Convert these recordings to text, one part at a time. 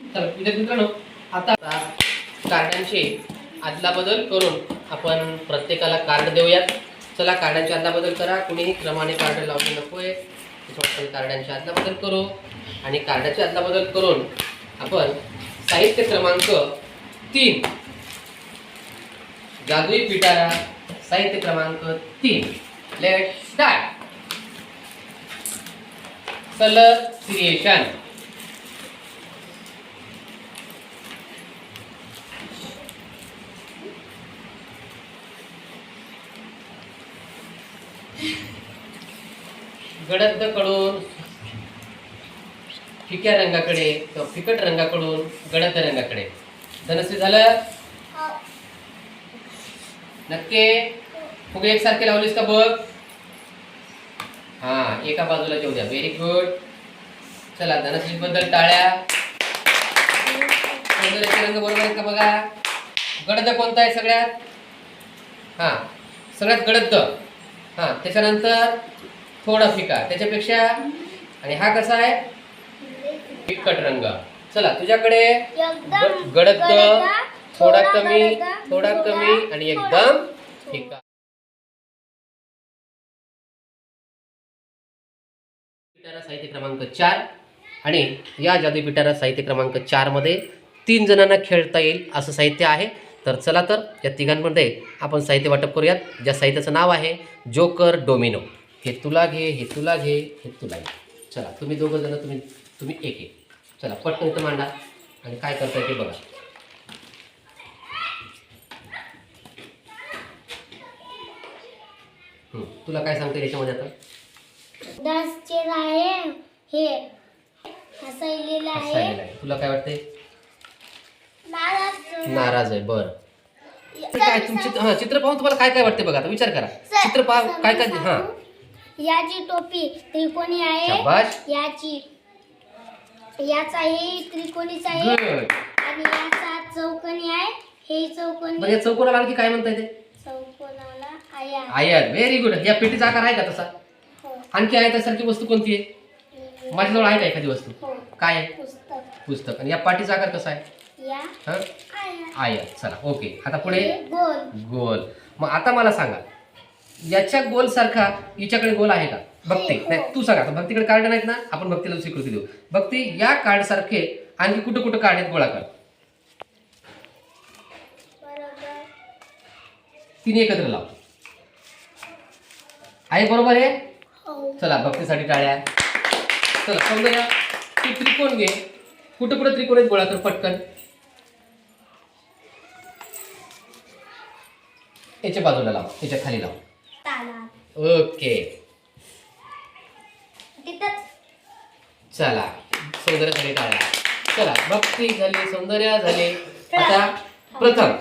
तर विद्यार्थी मित्रांनो आता कार्डांचे आदला बदल करून आपण प्रत्येकाला कार्ड देऊयात. चला कार्डांची आदला बदल करा. कुणीही क्रमाने कार्ड लावले नकोय. आहे आपण कार्डांची आदला बदल करू. आणि कार्डाची आदला बदल करून आपण साहित्य क्रमांक तीन जादुई पिटारा साहित्य क्रमांक तीन. लेट स्टार्ट कलर क्रिएशन गडदकडून फिक्या रंगाकडे किंवा फिकट रंगाकडून गडद रंगाकडे. धनश्री झालं? नक्की? फुगे एकसारखे लावलीस का बघ? हा एका बाजूला घेऊ द्या. व्हेरी गुड चला धनश्री बद्दल टाळ्या रंग बरोबर आहेत का बघा? गडद कोणता आहे सगळ्यात? हा सगळ्यात गडद. हा त्याच्यानंतर थोडा फिका. त्याच्यापेक्षा आणि हा कसा आहे? फिकट रंग. चला तुझ्याकडे गडद थोडा कमी थोडा कमी आणि एकदम फिका. पिटारा साहित्य क्रमांक चार. आणि या जादू पिटारा साहित्य क्रमांक चारमध्ये तीन जणांना खेळता येईल असं साहित्य आहे. तर चला तर या तिघांमध्ये आपण साहित्य वाटप करूयात. ज्या साहित्याचं नाव आहे जोकर डोमिनो. हे तुला घे हे तुला घे हे तुला घे. चला तुम्ही दोघं जण तुम्ही तुम्ही एक एक. चला पटकन इथं मांडा आणि काय करताय ते बघा. तुला काय सांगते याच्यामध्ये आता? डान्सचे आहे हे हसायलेलं आहे. हसायला आहे. तुला काय वाटते नाराज आहे बरं. काय तुमची हा चित्र पाहून तुम्हाला काय काय वाटते बघा आता विचार करा. चित्र पहा काय काय हा. याची टोपी त्रिकोणी आहे. याची याचा हे त्रिकोणीच आहे गुड आणि याचा चौकोनी आहे. हे चौकोनी या चौकोनाला आणखी काय म्हणता येते चौकोनाला आया आयत. व्हेरी गुड या पेटीचा आकार आहे का तसा? हो. आणखी आहे त्यासारखी वस्तू कोणती आहे? माझ्याजवळ आहे का एखादी वस्तू? हो. काय आहे? पुस्तक. पुस्तक. आणि या पाठीचा आकार कसा आहे? या. हा? आया चला ओके. आता पुढे? गोल. मग आता मला सांगा याच्या गोल सारखा हिच्याकडे गोल आहे का? भक्ती हो. नाही तू सांग. आता भक्तीकडे कार्ड नाहीत ना? आपण भक्तीला स्वीकृती देऊ. भक्ती या कार्ड सारखे आणखी कुठं कुठं कार्ड आहेत? गोळा कर. बरोबर. तिने एकत्र लाव. आहे बरोबर आहे हो. चला भक्तीसाठी टाळ्या. चला सौंदर्य तू त्रिकोण घे. कुठं कुठं त्रिकोण आहेत? गोळा कर पटकन. याच्या बाजूला लाव याच्या खाली लाव. तालात ओके. तिथंच. चला सौंदर्य झाली टाळ्या चला भक्ती झाली सौंदर्य झाले. आता प्रथम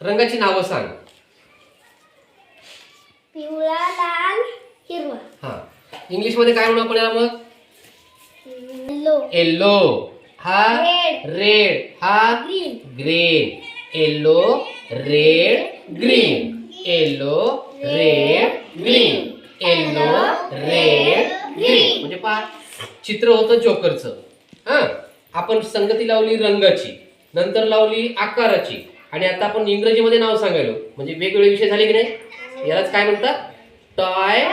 रंगाची नावं सांग. पिवळा लाल हिरवा. हा. इंग्लिशमध्ये काय म्हणू आपण याला मग? लो येल्लो हा? Red. रेड हा? Green green yellow red green yellow red green yellow red green म्हणजे पहा चित्र होतं जोकरचं. हा आपण संगती लावली रंगाची नंतर लावली आकाराची. आणि आता आपण इंग्रजीमध्ये नाव सांगायलो. म्हणजे वेगवेगळे विषय झाले की नाही? यालाच काय म्हणतात? टॉय